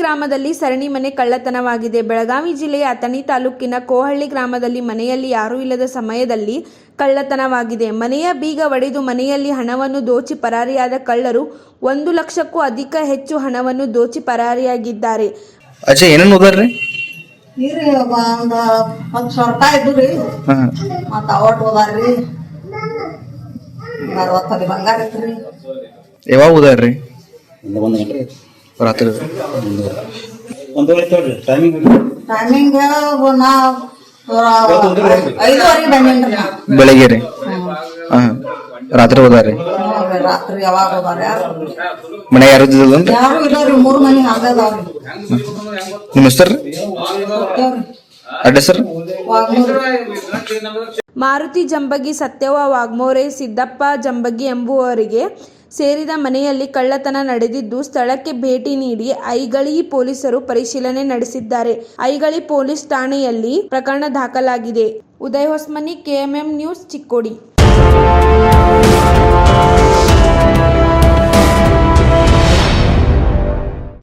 ಗ್ರಾಮದಲ್ಲಿ ಸರಣಿ ಮನೆ ಕಳ್ಳತನವಾಗಿದೆ. ಬೆಳಗಾವಿ ಜಿಲ್ಲೆಯ ಅಥಣಿ ತಾಲೂಕಿನ ಕೋಹಳ್ಳಿ ಗ್ರಾಮದಲ್ಲಿ ಮನೆಯಲ್ಲಿ ಯಾರೂ ಇಲ್ಲದ ಸಮಯದಲ್ಲಿ ಕಳ್ಳತನವಾಗಿದೆ. ಮನೆಯ ಬೀಗ ಒಡೆದು ಮನೆಯಲ್ಲಿ ಹಣವನ್ನು ದೋಚಿ ಪರಾರಿಯಾದ ಕಳ್ಳರು ಒಂದು ಲಕ್ಷಕ್ಕೂ ಅಧಿಕ ಹೆಚ್ಚು ಹಣವನ್ನು ದೋಚಿ ಪರಾರಿಯಾಗಿದ್ದಾರೆ. ಅಜಯ್ ಏನೇನು ಇವ್ರಿ ಒಂದ್ ಹತ್ತು ಸಾವಿರ ರೂಪಾಯಿ ಇದ್ದು ರೀ ಹಾಂ. ಮತ್ತ ಅವಟ್ ಹೋದಾರ್ರಿ ಅರವತ್ತಲ್ಲಿ ಬಂಗಾರ ಇತ್ರಿ ಯಾವಾಗ ಓದಾರ್ರಿ? ಒಂದು ಒಂದು ಗಂಟೆ. ರಾತ್ರಿ. ಟೈಮಿಂಗ್ ಟೈಮಿಂಗ್ ನಾ ಐದುವರೆಗೆ ಬಂದೇನ್ರಿ ನಾ. ಬೆಳಗ್ಗೆ ರೀ. ಹಾಂ ರಾತ್ರಿ ನೋಡ್ರಿ ರಾತ್ರಿ ಯಾವಾಗ ಹೋದಾರ ಮನೆ ಯಾರು ಯಾರು ಮೂರು ಮನೆ ಹಂಗದಾವ್ರಿ ನಿಮ್ಮ ಹೆಸರು ಅಡ್ಡ ಸರ್ ವಾಗ್ಮೂರು ಮಾರುತಿ ಜಂಬಗಿ ಸತ್ಯವ ವಾಗ್ಮೋರೆ ಸಿದ್ದಪ್ಪ ಜಂಬಗಿ ಎಂಬುವವರಿಗೆ ಸೇರಿದ ಮನೆಯಲ್ಲಿ ಕಳ್ಳತನ ನಡೆದಿದ್ದು ಸ್ಥಳಕ್ಕೆ ಭೇಟಿ ನೀಡಿ ಐಗಳಿ ಪೊಲೀಸರು ಪರಿಶೀಲನೆ ನಡೆಸಿದ್ದಾರೆ. ಐಗಳಿ ಪೊಲೀಸ್ ಠಾಣೆಯಲ್ಲಿ ಪ್ರಕರಣ ದಾಖಲಾಗಿದೆ. Uday Hosmani, KMM news Chikkodi.